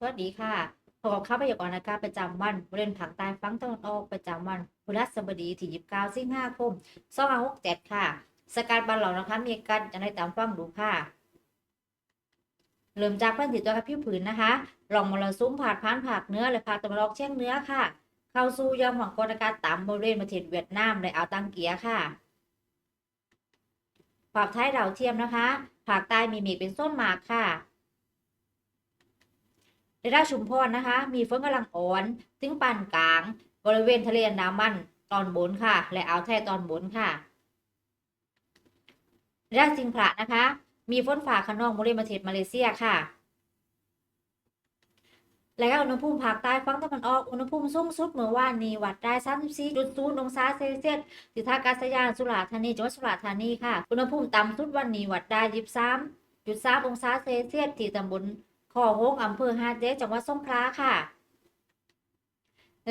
สวัสดีค่ะพบกับข่าวพยากรณ์อากาศประจำวันบริเวณภาคใต้ฝั่งตะวันออกประจำวันพฤหัสบดีที่29สิงหาคม2567ค่ะ สกัดบ้านเรานะคะ มีการจะได้ตามฟังดูค่ะ เริ่มจากพื้นที่ตัวกับผิวผืนนะคะลองมรสุมผ่านผ่านภาคเนื้อและภาคตะวันออกเฉียงเนื้อค่ะ เข้าสู่ยอมความกดอากาศต่ำบริเวณประเทศเวียดนามและอ่าวตังเกียค่ะภาพท้ายดาวเทียมนะคะภาคใต้มีเมฆเป็นส้นหมากค่ะ ด้านชุมพรนะคะ มีฝนกำลังอ่อนถึงปานกลาง บริเวณทะเลอันดามันตอนบนค่ะ และอ่าวไทยตอนบนค่ะในด้านสิงขละนะคะ มีฝนฝ่าขนองบริเวณประเทศมาเลเซียค่ะ และก็อุณหภูมิภาคใต้ฝั่งตะวันออกอุณหภูมิสูงสุดเมื่อวานนี้วัดได้ 34.0องศาเซลเซียสที่ท่าอากาศยานสุราษฎร์ธานีจังหวัดสุราษฎร์ธานีค่ะ อุณหภูมิต่ำสุดวันนี้วัดได้ 23.3 องศาเซลเซียสที่ตำบล อโฮงอำเภอฮาเจจังหวัดสงขลาค่ะ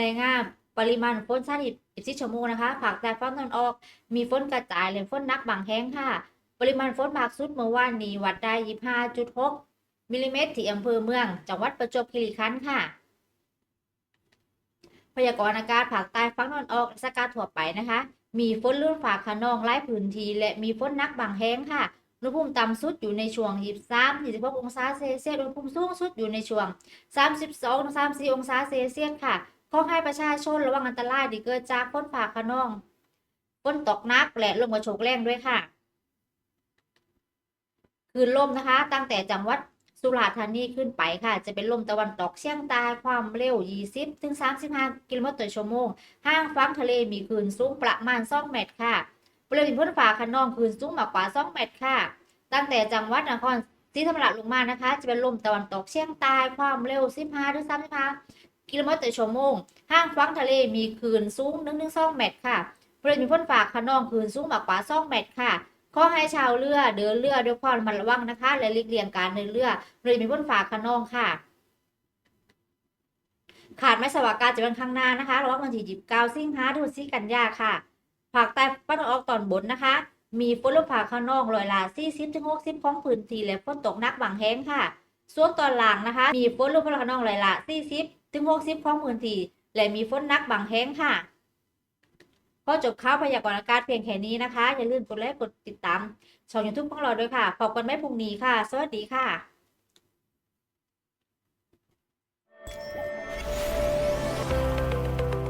รายงานปริมาณฝนชนิด24ชั่วโมงนะคะภาคใต้ฝั่งตะวันออก มีฝนกระจายและฝนนักบางแห่งค่ะ ปริมาณฝนมากสุดเมื่อวานนี้วัดได้ 25.6มิลลิเมตรที่อำเภอเมือง จังหวัดประจวบคีรีขันธ์ค่ะ พยากรณ์อากาศภาคใต้ฝั่งตะวันออกและสกาทั่วไปนะคะ มีฝนลื่นฟ้าขนองหลายพื้นที่และมีฝนนักบางแห่งค่ะ อุณหภูมิต่ำสุดอยู่ในช่วง 23 26องศาเซลเซียส อุณหภูมิสูงสุดอยู่ในช่วง 32 34 องศาเซลเซียสค่ะขอให้ประชาชนระวังอันตรายที่เกิดจากฝนฟ้าขนองฝนตกหนักและลมกระโชกแรงด้วยค่ะคืนลมนะคะ ตั้งแต่จังหวัดสุราษฎร์ธานีขึ้นไปค่ะ จะเป็นลมตะวันตกเฉียงใต้ความเร็ว 20 ถึง 35 กิโลเมตรต่อชั่วโมง ห้างฟังทะเลมีคลื่นสูงประมาณ 2 เมตรค่ะ บริเวณพ้นฝาขนองคลื่นสูงมากกว่า2เมตรค่ะ ตั้งแต่จังหวัดนครศรีธรรมราชลงมานะคะ จะเป็นลมตะวันตกเฉียงใต้ความเร็ว 15ถึง35 กิโลเมตรต่อชั่วโมง ห้างฟังทะเลมีคลื่นสูง 1-2 เมตรค่ะบริเวณพ้นฝาขนองคลื่นสูงมากกว่า2เมตรค่ะขอให้ชาวเรือเดินเรือด้วยความระมัดระวังนะคะ และหลีกเลี่ยงการเดินเรือโดยมีพ้นฝาขนองค่ะ ขาดไม่สวาการจะเป็นข้างหน้านะคะระหว่างวันที่29สิงหาถึง4กันยาค่ะ ภาคใต้ภาคตะวันออกตอนบนนะคะ มีฝนลมผ่าขนองร้อยละ40ถึง60ของพื้นที่และฝนตกหนักบางแห่งค่ะ ส่วนตอนล่างนะคะ มีฝนลมผ่าขนองร้อยละ40ถึง60ของพื้นที่และมีฝนหนักบางแห่งค่ะก็จบข่าวพยากรณ์อากาศเพียงแค่นี้นะคะ อย่าลืมกดไลค์กดติดตามช่อง YouTube ของเราด้วยค่ะพบกันไม่พรุ่งนี้ค่ะ สวัสดีค่ะ